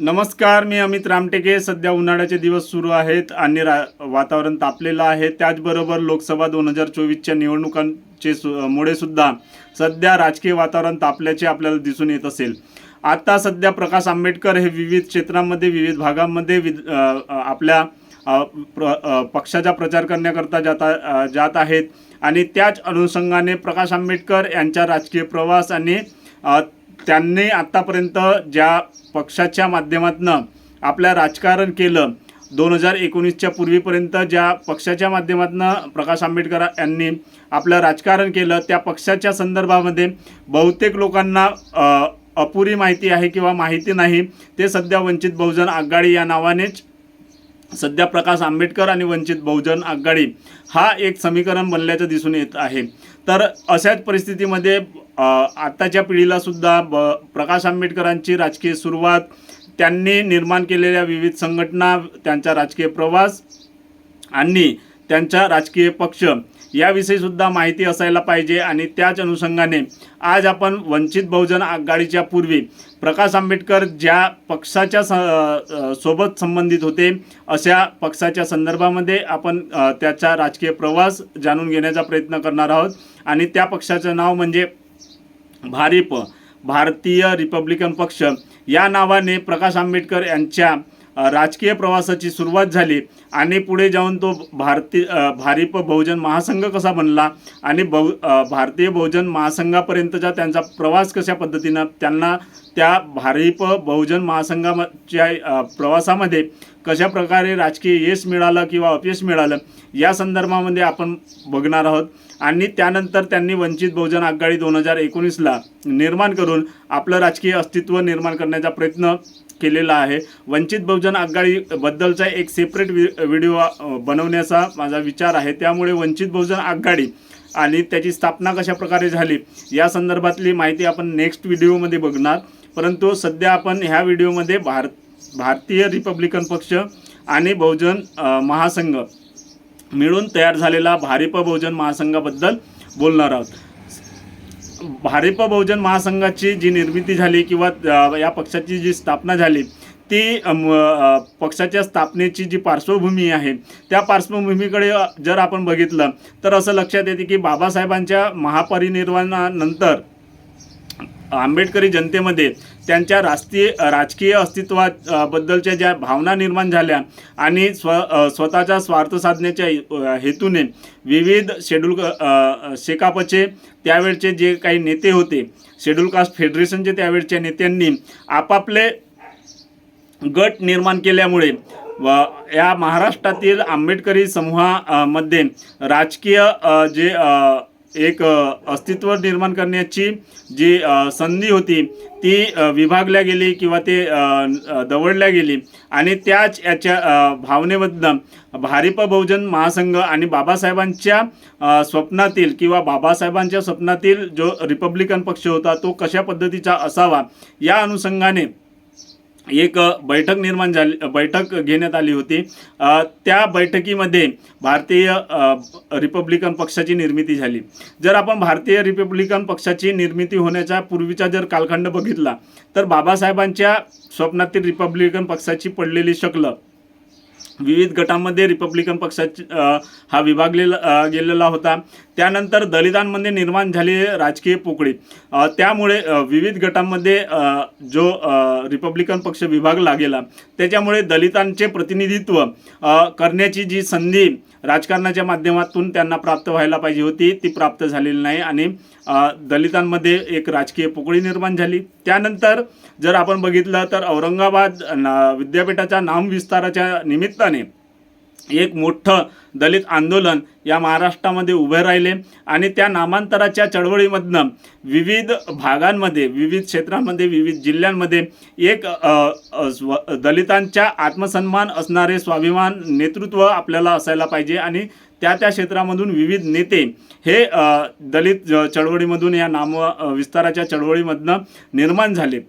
नमस्कार मी अमित रामटेके. सध्या उन्हाळ्याचे दिवस सुरू आहेत आणि रा वातावरण तापलेलं आहे. त्याचबरोबर लोकसभा दोन हजार चोवीसच्या निवडणुकांचे सु मुळेसुद्धा सध्या राजकीय वातावरण तापल्याचे आपल्याला दिसून येत असेल. आता सध्या प्रकाश आंबेडकर हे विविध क्षेत्रांमध्ये विविध भागांमध्ये विद आपल्या प्र पक्षाचा प्रचार करण्याकरता जाता जात आहेत. आणि त्याच अनुषंगाने प्रकाश आंबेडकर यांचा राजकीय प्रवास आणि त्यांनी आत्तापर्यंत ज्या पक्षाच्या माध्यमातून आपल्या राजकारण केलं दोन हजार एकोणीसच्या पूर्वीपर्यंत ज्या पक्षाच्या माध्यमातून प्रकाश आंबेडकर यांनी आपलं राजकारण केलं त्या पक्षाच्या संदर्भामध्ये बहुतेक लोकांना अपुरी माहिती आहे किंवा माहिती नाही ते सध्या वंचित बहुजन आघाडी या नावानेच सध्या प्रकाश आंबेडकर आणि वंचित बहुजन आघाडी हा एक समीकरण बनल्याचं दिसून येत आहे. तर अशाच परिस्थितीमध्ये आत्ताच्या पिढीला सुद्धा ब प्रकाश आंबेडकरांची राजकीय सुरुवात त्यांनी निर्माण केलेल्या विविध संघटना त्यांचा राजकीय प्रवास आणि त्यांचा राजकीय पक्ष याविषयीसुद्धा माहिती असायला पाहिजे आणि त्याच अनुषंगाने आज आपण वंचित बहुजन आघाडीच्या पूर्वी प्रकाश आंबेडकर ज्या पक्षाच्या स सोबत संबंधित होते अशा पक्षाच्या संदर्भामध्ये आपण त्याचा राजकीय प्रवास जाणून घेण्याचा प्रयत्न करणार आहोत. आणि त्या पक्षाचं नाव म्हणजे भारिप भारतीय रिपब्लिकन पक्ष. या नावाने प्रकाश आंबेडकर यांच्या राजकीय प्रवासाची सुरुवात झाली आणि पुढे जाऊन तो भारतीय भारिप बहुजन महासंघ कसा बनला आणि बहु भारतीय बहुजन महासंघापर्यंतचा त्यांचा प्रवास कशा पद्धतीनं त्यांना त्या भारिप बहुजन महासंघाच्या प्रवासामध्ये कशा प्रकारे राजकीय यश मिळालं किंवा अपयश मिळालं या संदर्भामध्ये आपण बघणार आहोत. आणि त्यानंतर त्यांनी वंचित बहुजन आघाडी दोन हजार एकोणीसला निर्माण करून आपलं राजकीय अस्तित्व निर्माण करण्याचा प्रयत्न केलेला आहे. वंचित बहुजन आघाडीबद्दलचा एक सेपरेट वि व्हिडिओ बनवण्याचा माझा विचार आहे. त्यामुळे वंचित बहुजन आघाडी आणि त्याची स्थापना कशा प्रकारे झाली या संदर्भातली माहिती आपण नेक्स्ट व्हिडिओमध्ये बघणार. परंतु सध्या आपण ह्या व्हिडिओमध्ये भारत भारतीय रिपब्लिकन पक्ष आणि बहुजन महासंघ मिळून तयार झालेला भारिप बहुजन महासंघाबद्दल बोलणार आहोत. भारिप बहुजन महासंघाची जी निर्मिती झाली किंवा या पक्षाची जी स्थापना झाली ती पक्षाच्या स्थापनेची जी पार्श्वभूमी आहे त्या पार्श्वभूमीकडे जर आपण बघितलं तर असं लक्षात येते की बाबासाहेबांच्या महापरिनिर्वाणानंतर आंबेडकरी जनतेमध्ये त्यांच्या राष्ट्रीय राजकीय अस्तित्वाबद्दलच्या बद्दलच्या ज्या भावना निर्माण झाल्या आणि स्व स्वतःच्या स्वार्थ साधण्याच्या हेतूने विविध शेड्यूल शेकापचे त्यावेळचे जे काही नेते होते शेड्यूल कास्ट फेडरेशनचे त्यावेळच्या नेत्यांनी आपापले गट निर्माण केल्यामुळे व या महाराष्ट्रातील आंबेडकरी समूहामध्ये राजकीय जे एक अस्तित्व निर्माण करण्याची जी संधी होती ती विभागल्या गेली किंवा ते दवडल्या गेली. आणि त्याच याच्या भावनेमधनं भारिप बहुजन महासंघ आणि बाबासाहेबांच्या स्वप्नातील किंवा बाबासाहेबांच्या स्वप्नातील जो रिपब्लिकन पक्ष होता तो कशा पद्धतीचा असावा या अनुषंगाने एक बैठक निर्माण झाली बैठक घेण्यात आली होती. त्या बैठकीमध्ये भारतीय रिपब्लिकन पक्षाची निर्मिती झाली. जर आपण भारतीय रिपब्लिकन पक्षाची निर्मिती होण्याच्या पूर्वीचा जर कालखंड बघितला तर बाबासाहेबांच्या स्वप्नातील रिपब्लिकन पक्षाची पडलेली शकलं विविध गटांमध्ये रिपब्लिकन पक्षाची हा विभागलेला गेलेला होता. त्यानंतर दलितांमध्ये निर्माण झाली राजकीय पोकळी. त्यामुळे विविध गटांमध्ये जो रिपब्लिकन पक्ष विभागला गेला त्याच्यामुळे दलितांचे प्रतिनिधित्व करण्याची जी संधी राजकारणाच्या माध्यमातून त्यांना प्राप्त व्हायला पाहिजे होती ती प्राप्त झालेली नाही. आणि दलितांमध्ये एक राजकीय पोकळी निर्माण झाली. त्यानंतर जर आपण बघितलं तर औरंगाबाद ना- विद्यापीठाच्या नामविस्ताराच्या निमित्ताने एक मोठं दलित आंदोलन या महाराष्ट्रामध्ये उभे राहिले आणि त्या नामांतराच्या चळवळीमधनं विविध भागांमध्ये विविध क्षेत्रांमध्ये विविध जिल्ह्यांमध्ये एक स्व दलितांच्या आत्मसन्मान असणारे स्वाभिमान नेतृत्व आपल्याला असायला पाहिजे आणि त्या त्या क्षेत्रामधून विविध नेते हे दलित चळवळीमधून या नाम विस्ताराच्या चळवळीमधनं निर्माण झाले.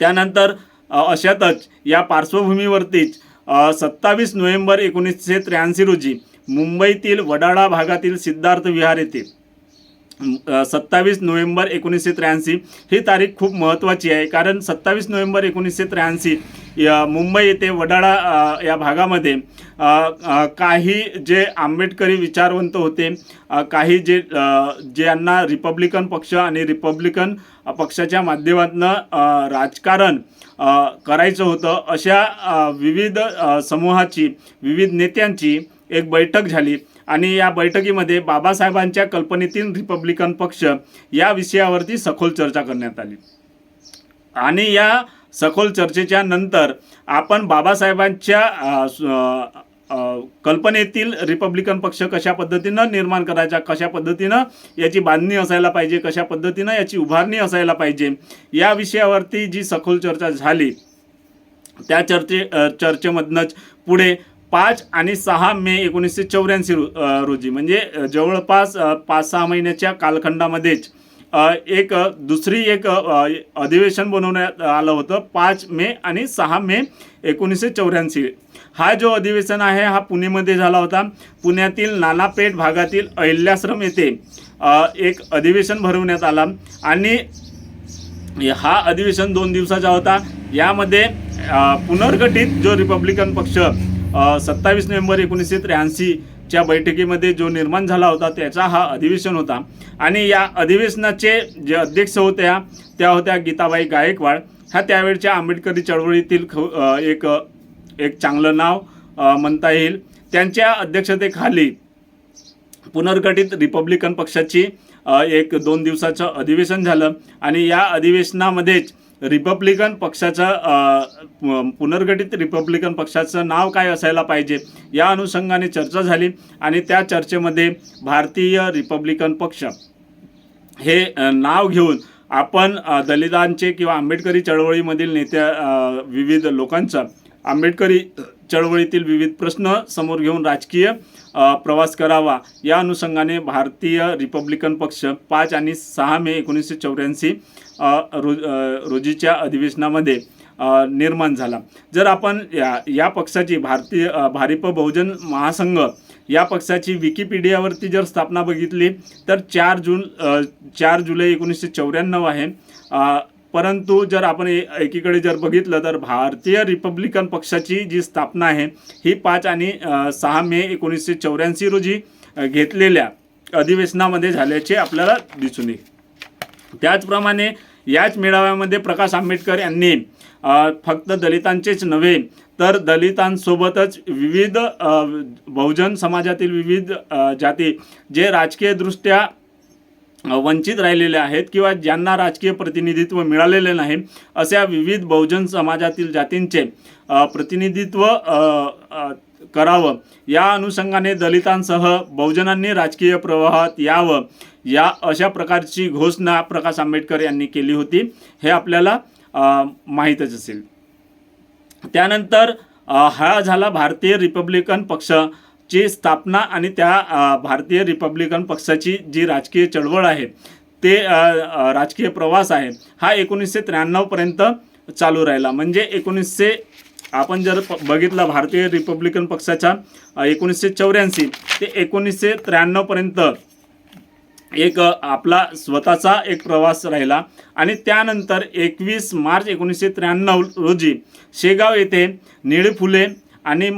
त्यानंतर अशातच या पार्श्वभूमीवरतीच सत्तावीस नोव्हेंबर एकोणीसशे त्र्याऐंशी रोजी मुंबईतील वडाळा भागातील सिद्धार्थ विहार येथे सत्तावीस नोव्हेंबर एकोणीसशे त्र्याऐंशी ही तारीख खूप महत्त्वाची आहे. कारण सत्तावीस नोव्हेंबर एकोणीसशे त्र्याऐंशी मुंबई येथे वडाळा या भागामध्ये काही जे आंबेडकरी विचारवंत होते काही जे ज्यांना रिपब्लिकन पक्ष आणि रिपब्लिकन पक्षाच्या माध्यमातून राजकारण करायचं होतं अशा विविध समूहाची विविध नेत्यांची एक बैठक झाली. आणि या बैठकीमध्ये बाबासाहेबांच्या कल्पनेतील रिपब्लिकन पक्ष या विषयावरती सखोल चर्चा करण्यात आली. आणि या सखोल चर्चेच्या नंतर आपण बाबासाहेबांच्या कल्पनेतील रिपब्लिकन पक्ष कशा पद्धतीनं निर्माण करायचा कशा पद्धतीनं याची बांधणी असायला पाहिजे कशा पद्धतीनं याची उभारणी असायला पाहिजे या विषयावरती जी सखोल चर्चा झाली त्या चर्चे चर्चेमधनंच पुढे पाच आणि सहा मे एकोणीसशे चौऱ्याऐंशी रो रोजी म्हणजे जवळपास पाच सहा महिन्याच्या कालखंडामध्येच एक दुसरी एक अधिवेशन बनवण्यात आलं होतं पाच मे आणि सहा मे एकोणीसशे चौऱ्याऐंशी. हा जो अधिवेशन आहे हा पुणेमध्ये झाला होता. पुण्यातील नानापेठ भागातील अहिल्याश्रम येथे एक अधिवेशन भरवण्यात आला. आणि हा अधिवेशन दोन दिवसाचा होता. यामध्ये पुनर्गठित जो रिपब्लिकन पक्ष सत्तावीस नोव्हेंबर एकोणीसशे त्र्याऐंशी च्या बैठकीमध्ये जो निर्माण झाला होता त्याचा हा अधिवेशन होता. आणि या अधिवेशनाचे जे अध्यक्ष होत्या त्या होत्या गीताबाई गायकवाड. ह्या त्यावेळच्या आंबेडकरी चळवळीतील ख एक एक चांगलं नाव म्हणता येईल. त्यांच्या अध्यक्षतेखाली पुनर्गठित रिपब्लिकन पक्षाची एक दोन दिवसाचं अधिवेशन झालं. आणि या अधिवेशनामध्येच रिपब्लिकन पक्षाचं पुनर्गठित रिपब्लिकन पक्षाचं नाव काय असायला पाहिजे? या अनुषंगाने चर्चा झाली आणि त्या चर्चेमध्ये भारतीय रिपब्लिकन पक्ष हे नाव घेऊन आपण दलितांचे किंवा आंबेडकरी चळवळीमधील नेत्या विविध लोकांचा आंबेडकरी चळवळीतील विविध प्रश्न समोर घेऊन राजकीय प्रवास करावा. या अनुषंगाने भारतीय रिपब्लिकन पक्ष पाच आणि सहा मे एकोणीसशे चौऱ्याऐंशी रोज रोजीच्या अधिवेशनामध्ये निर्माण झाला. जर आपण या या पक्षाची भारतीय भारिप बहुजन महासंघ या पक्षाची विकिपीडियावरती जर स्थापना बघितली तर चार जून चार जुलै एकोणीसशे चौऱ्याण्णव आहे. परंतु जर आपण ए- एकीकडे जर बघितलं तर भारतीय रिपब्लिकन पक्षाची जी स्थापना आहे ही पाच आणि सहा मे एकोणीसशे चौऱ्याऐंशी रोजी घेतलेल्या अधिवेशनामध्ये झाल्याचे आपल्याला दिसून येईल. त्याचप्रमाणे याच मेळाव्यामध्ये प्रकाश आंबेडकर यांनी फक्त दलितांचेच नव्हे तर दलितांसोबतच विविध बहुजन समाजातील विविध जाती जे राजकीयदृष्ट्या वंचित राहिलेले आहेत किंवा ज्यांना राजकीय प्रतिनिधित्व मिळालेले नाही अशा विविध बहुजन समाजातील जातींचे प्रतिनिधित्व करावं. या अनुषंगाने दलितांसह बहुजनांनी राजकीय प्रवाहात यावं. या अशा प्रकारची घोषणा प्रकाश आंबेडकर यांनी केली होती. हे आपल्याला माहीतच असेल. त्यानंतर हा झाला भारतीय रिपब्लिकन पक्ष ची स्थापना आणि त्या भारतीय रिपब्लिकन पक्षाची जी राजकीय चळवळ आहे ते राजकीय प्रवास आहे हा एकोणीसशे त्र्याण्णवपर्यंत चालू राहिला. म्हणजे एकोणीसशे आपण जर प- बघितलं भारतीय रिपब्लिकन पक्षाच्या एकोणीसशे चौऱ्याऐंशी ते एकोणीसशे त्र्याण्णवपर्यंत एक आपला स्वतःचा एक प्रवास राहिला. आणि त्यानंतर एकवीस मार्च एकोणीसशे त्र्याण्णव रोजी शेगाव येथे निळे फुले आणि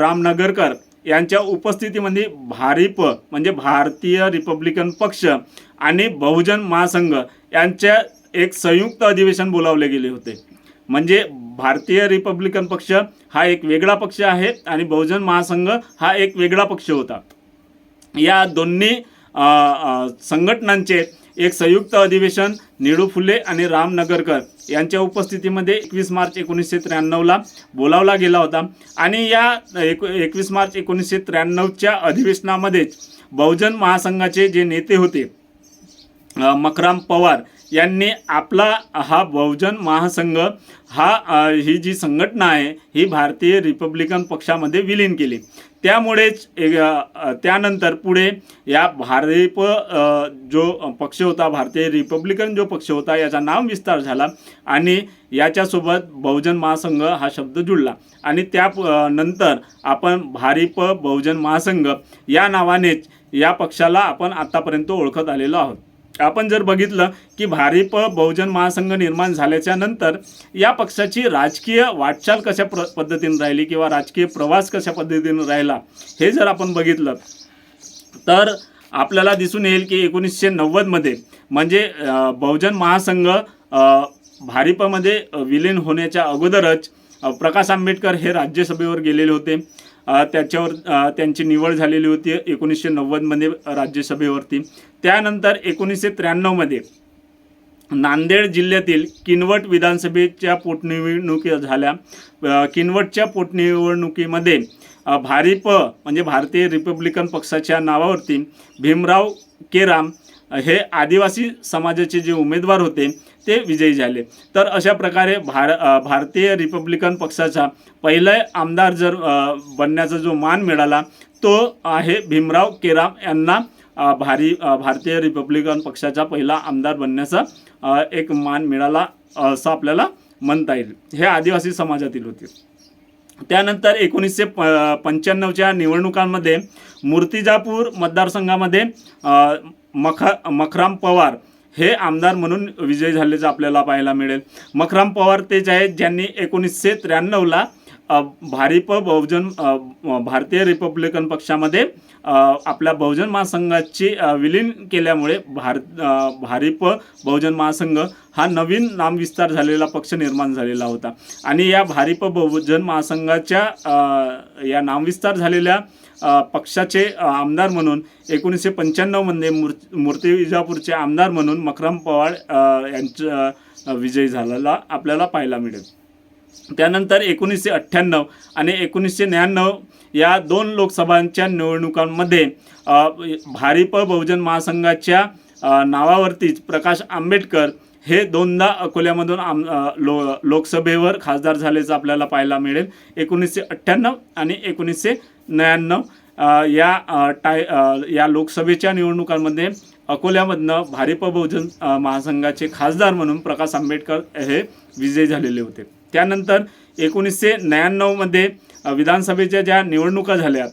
रामनगरकर यांच्या उपस्थितीमध्ये भारिप म्हणजे भारतीय रिपब्लिकन पक्ष आणि बहुजन महासंघ यांच्या एक संयुक्त अधिवेशन बोलावले गेले होते. म्हणजे भारतीय रिपब्लिकन पक्ष हा एक वेगळा पक्ष आहे आणि बहुजन महासंघ हा एक वेगळा पक्ष होता. या दोन्ही संघटनांचे एक संयुक्त अधिवेशन निळू फुले आणि राम नगरकर यांच्या उपस्थितीमध्ये एकवीस मार्च एकोणीसशे त्र्याण्णवला बोलावला गेला होता. आणि या एक एकवीस मार्च एकोणीसशे त्र्याण्णवच्या अधिवेशनामध्येच बहुजन महासंघाचे जे नेते होते मकराम पवार यांनी आपला हा बहुजन महासंघ हा ही जी संघटना आहे ही भारतीय रिपब्लिकन पक्षामध्ये विलीन केली. त्यामुळेच त्यानंतर पुढे या भारिप जो पक्ष होता भारतीय रिपब्लिकन जो पक्ष होता याचा नाम विस्तार झाला आणि याच्यासोबत बहुजन महासंघ हा शब्द जुळला. आणि त्या नंतर आपण भारिप बहुजन महासंघ या नावानेच या पक्षाला आपण आत्तापर्यंत ओळखत आलेलो आहोत. आपण जर बघितलं की भारिप बहुजन महासंघ निर्माण झाल्याच्यानंतर या पक्षाची राजकीय वाटचाल कशा प्र पद्धतीनं राहिली किंवा राजकीय प्रवास कशा पद्धतीने राहिला हे जर आपण बघितलं तर आपल्याला दिसून येईल की एकोणीसशे नव्वदमध्ये म्हणजे बहुजन महासंघ भारिपमध्ये विलीन होण्याच्या अगोदरच प्रकाश आंबेडकर हे राज्यसभेवर गेलेले होते. त्याच्यावर त्यांची निवड झालेली होती एकोणीसशे नव्वदमध्ये राज्यसभेवरती. त्यानंतर एकोणीसशे त्र्याण्णवमध्ये नांदेड जिल्ह्यातील किनवट विधानसभेच्या पोटनिवडणुकी झाल्या. किनवटच्या पोटनिवडणुकीमध्ये भारिप म्हणजे भारतीय रिपब्लिकन पक्षाच्या नावावरती भीमराव केराम हे आदिवासी समाजाचे जे उमेदवार होते ते विजयी झाले. तर अशा प्रकारे भार भारतीय रिपब्लिकन पक्षाचा पहिला आमदार जर बनण्याचा जो मान मिळाला तो आहे भीमराव केराम यांना भारी भारतीय रिपब्लिकन पक्षाचा पहिला आमदार बनण्याचा एक मान मिळाला असं आपल्याला म्हणता येईल. हे आदिवासी समाजातील होते. त्यानंतर एकोणीसशे प पंच्याण्णवच्या निवडणुकांमध्ये मूर्तिजापूर मतदारसंघामध्ये मख मखराम पवार हे आमदार म्हणून विजयी झाल्याचं आपल्याला पाहायला मिळेल. मकराम पवार तेच आहेत ज्यांनी एकोणीसशे त्र्याण्णवला भारिप बहुजन भारतीय रिपब्लिकन पक्षामध्ये आपल्या बहुजन महासंघाची विलीन केल्यामुळे भारत भारिप बहुजन महासंघ हा नवीन नामविस्तार झालेला पक्ष निर्माण झालेला होता. आणि या भारिप बहुजन महासंघाच्या या नामविस्तार झालेल्या पक्षाचे आमदार म्हणून एकोणीसशे पंच्याण्णवमध्ये मूर् मूर्ती विजापूरचे आमदार म्हणून मकरम पवार यांचा विजय झालेला आपल्याला पाहायला मिळेल. त्यानंतर एकोणीसशे अठ्ठ्याण्णव आणि एकोणीसशे नव्याण्णव या दोन लोकसभांच्या निवडणुकांमध्ये भारिप बहुजन महासंघाच्या नावावरतीच प्रकाश आंबेडकर हे दोनदा अकोल्यामधून आम लो लोकसभेवर खासदार झाल्याचं आपल्याला पाहायला मिळेल. एकोणीसशे अठ्ठ्याण्णव आणि एकोणीसशे नव्याण्णव या टाय या लोकसभेच्या निवडणुकांमध्ये अकोल्यामधनं भारिप बहुजन महासंघाचे खासदार म्हणून प्रकाश आंबेडकर हे विजयी झालेले होते. त्यानंतर एकोणीसशे नव्याण्णवमध्ये विधानसभेच्या ज्या निवडणुका झाल्या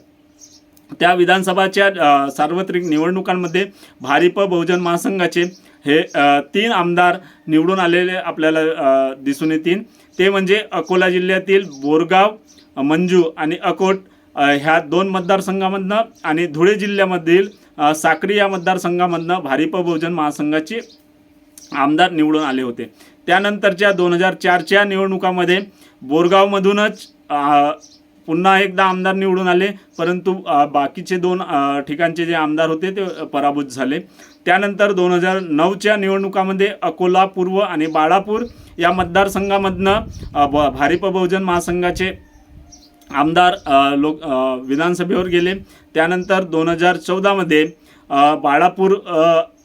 त्या विधानसभाच्या सार्वत्रिक निवडणुकांमध्ये भारिप बहुजन महासंघाचे हे तीन आमदार निवडून आलेले आपल्याला दिसून येतील. ते म्हणजे अकोला जिल्ह्यातील बोरगाव मंजू आणि अकोट ह्या दोन मतदारसंघामधनं आणि धुळे जिल्ह्यामधील साक्री या मतदारसंघामधनं भारिप बहुजन महासंघाची आमदार निवडून आले होते. त्यानंतरच्या दोन हजार चारच्या निवडणुकामध्ये बोरगावमधूनच पुन्हा एकदा आमदार निवडून आले परंतु बाकीचे दोन ठिकाणचे जे आमदार होते ते पराभूत झाले. त्यानंतर दोन हजार नऊच्या निवडणुकामध्ये अकोला पूर्व आणि बाळापूर या मतदारसंघामधनं ब- भारिप बहुजन महासंघाचे आमदार लोक विधानसभेवर गेले. त्यानंतर दोन हजार चौदामध्ये बाळापूर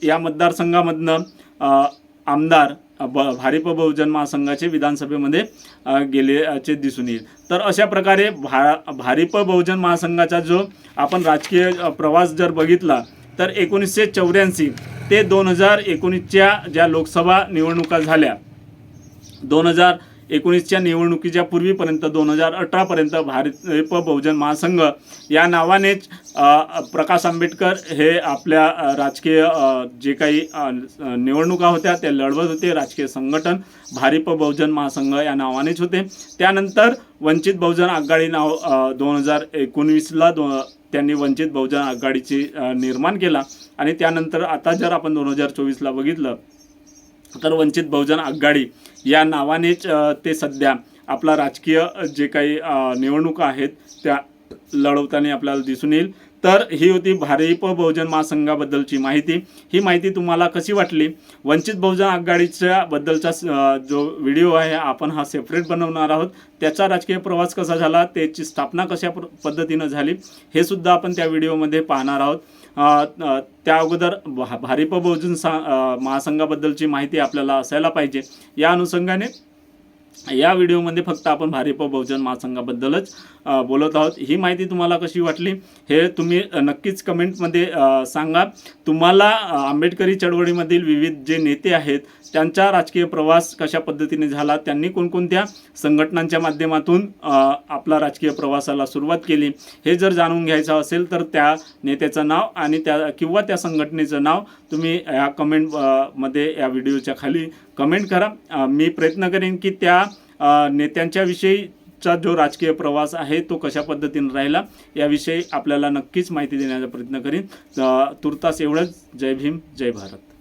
या मतदारसंघामधनं आमदार ब भारिप बहुजन महासंघाचे विधानसभेमध्ये गेल्याचे दिसून येईल. तर अशा प्रकारे भा भारिप बहुजन महासंघाचा जो आपण राजकीय प्रवास जर बघितला तर एकोणीसशे चौऱ्याऐंशी ते दोन हजार एकोणीसच्या ज्या लोकसभा निवडणुका झाल्या दोन हजार एकोणीसच्या निवडणुकीच्या पूर्वीपर्यंत दोन हजार अठरापर्यंत भारिप बहुजन महासंघ या नावानेच प्रकाश आंबेडकर हे आपल्या राजकीय जे काही निवडणुका होत्या त्या लढवत होते. राजकीय संघटन भारिप बहुजन महासंघ या नावानेच होते. त्यानंतर वंचित बहुजन आघाडी नाव दोन हजार एकोणवीसला दो त्यांनी वंचित बहुजन आघाडीची निर्माण केला. आणि त्यानंतर आता जर आपण दोन हजार चोवीसला बघितलं तर वंचित बहुजन आघाडी या नावानेच ते सध्या आपला राजकीय जे काही निवडणुका आहेत त्या लढवताना आपल्याला दिसून येईल. तर ही होती भारिप बहुजन महासंघाबद्दलची माहिती. ही माहिती तुम्हाला कशी वाटली? वंचित बहुजन आघाडीच्या बद्दलचा स- जो व्हिडिओ आहे आपण हा सेपरेट बनवणार आहोत. त्याचा राजकीय प्रवास कसा झाला? त्याची स्थापना कशा पद्धतीनं झाली? हे सुद्धा आपण त्या व्हिडिओमध्ये पाहणार आहोत. त्या अगोदर भा- भारिप बहुजन सा महासंघाबद्दलची माहिती आपल्याला असायला पाहिजे. या अनुषंगाने या व्हिडिओमध्ये फक्त आपण भारिप बहुजन महासंघाबद्दलच बोलत आहोत. ही माहिती तुम्हाला कशी वाटली हे तुम्ही नक्कीच कमेंटमध्ये सांगा. तुम्हाला आंबेडकरी चळवळीमधील विविध जे नेते आहेत त्यांचा राजकीय प्रवास कशा पद्धतीने झाला त्यांनी कोणकोणत्या संघटनांच्या माध्यमातून आपला राजकीय प्रवासाला सुरुवात केली हे जर जाणून घ्यायचं असेल तर त्या नेत्याचं नाव आणि त्या किंवा त्या संघटनेचं नाव तुम्ही या कमेंटमध्ये या व्हिडिओच्या खाली कमेंट करा. मी प्रयत्न करेन की त्या नेत्यांच्याविषयीचा नेत्यांच्या विषयीचा जो राजकीय प्रवास आहे तो कशा पद्धतीने राहिला याविषयी आपल्याला नक्कीच माहिती देण्याचा प्रयत्न करीन. तुर्तास एवढंच. जय भीम जय भारत.